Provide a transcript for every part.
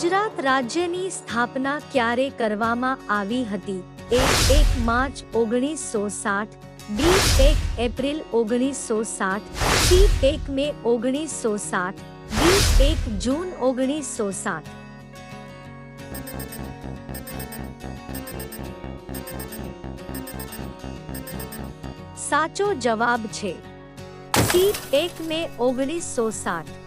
ગુજરાત રાજ્યની સ્થાપના ક્યારે કરવામાં આવી હતી? એક એક માર્ચ ઓગણીસો સાઠ, બી એક એપ્રિલ ઓગણીસો સાઠ, સી એક મે ઓગણીસો સાઠ, ડી એક જૂન ઓગણીસો સાઠ. સાચો જવાબ છે સી એક મે ઓગણીસો સાઠ.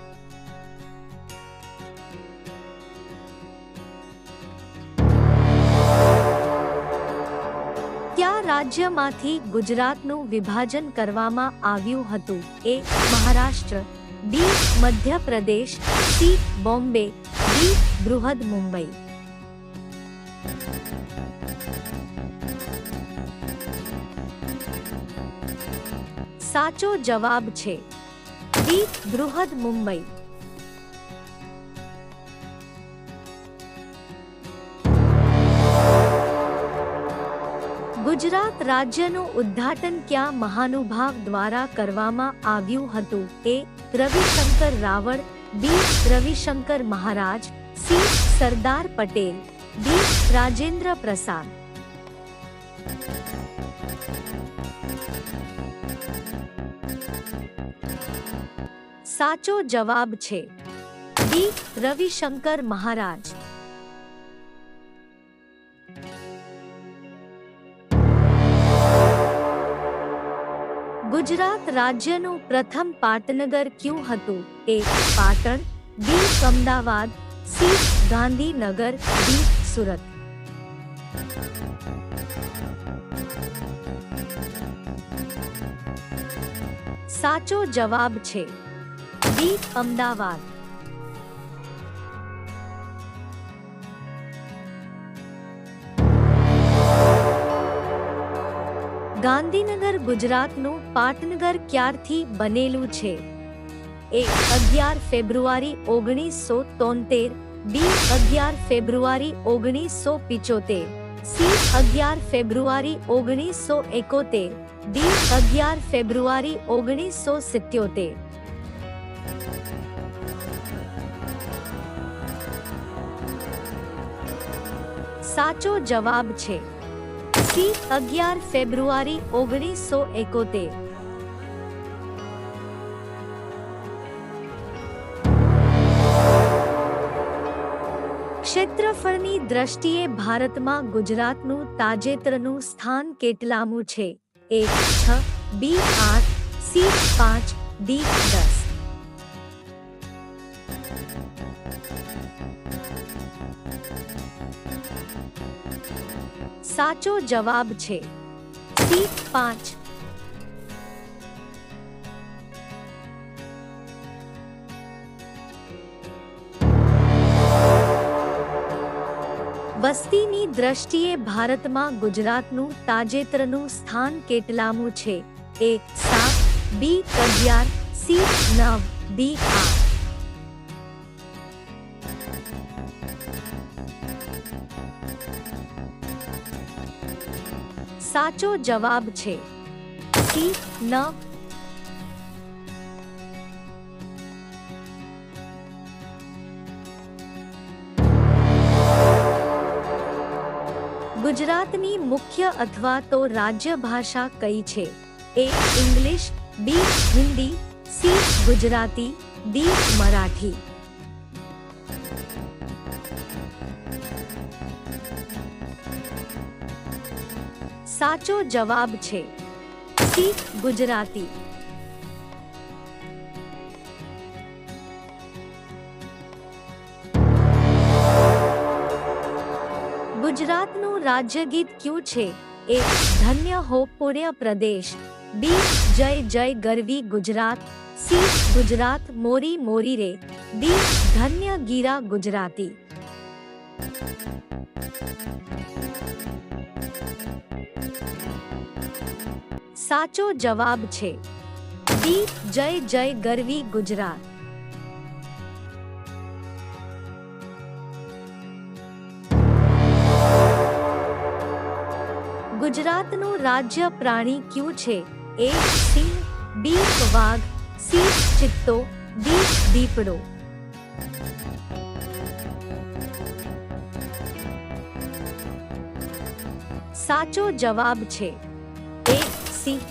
રાજ્યમાંથી ગુજરાતનું વિભાજન કરવામાં આવ્યું હતું. A Maharashtra, B Madhya Pradesh, C Bombay, D Brihad Mumbai. સાચો જવાબ છે બી બૃહદ મુંબઈ. ગુજરાત રાજ્યનું ઉદ્ઘાટન ક્યાં મહાનુભાવ દ્વારા કરવામાં આવ્યું હતું? A Ravishankar Raval, B Ravishankar Maharaj, C Sardar Patel, D Rajendra Prasad. સાચો જવાબ છે ડી રવિશંકર મહારાજ. ગુજરાત રાજ્યનું પ્રથમ પાટનગર ક્યું હતું? A Patan, B Ahmedabad, C Gandhinagar, D Surat. સાચો જવાબ છે બી અમદાવાદ. ગાંધીનગર ગુજરાતનું પાટનગર ક્યારથી બનેલું છે? એ અગિયાર ફેબ્રુઆરી ઓગણીસો તોતેર, બી અગિયાર ફેબ્રુઆરી ઓગણીસો પિચોતેર, સી અગિયાર ફેબ્રુઆરી ઓગણીસો એકોતેર, ડી અગિયાર ફેબ્રુઆરી ઓગણીસો સિત્યોતેર. સાચો જવાબ છે. સી અગિયાર ફેબ્રુઆરી ઓગણીસો એકોતેર. ક્ષેત્રફળની દ્રષ્ટિએ ભારતમાં ગુજરાતનું તાજેતરનું સ્થાન કેટલામું છે? એક છ, બી આઠ, સી પાંચ, ડી દસ. સાચો જવાબ છે સી પાંચ. વસ્તીની દ્રષ્ટિએ ભારતમાં ગુજરાતનું તાજેતરનું સ્થાન કેટલામું છે? એ સાત, બી અગિયાર સી નવ, ડી આઠ. સાચો જવાબ છે સી નવ ગુજરાતની મુખ્ય અથવા તો રાજ્ય ભાષા કઈ છે A English B Hindi C Gujarati D Marathi સાચો જવાબ છે સી, ગુજરાતી. ગુજરાતનું રાજ્ય ગીત કયું છે? એ, ધન્ય હો પુણ્ય પ્રદેશ. બી, જય જય, ગરવી, ગુજરાત. સી, ગુજરાત, મોરી મોરી રે. ડી, ધન્ય, ગીરા, ગુજરાતી. સાચો જવાબ છે. ડી જય જય, ગરવી, ગુજરાત. ગુજરાતનું રાજ્ય પ્રાણી કયું છે? એ સિંહ બી વાઘ સી ચિત્તો ડી દીપડો સાચો જવાબ છે એ સિંહ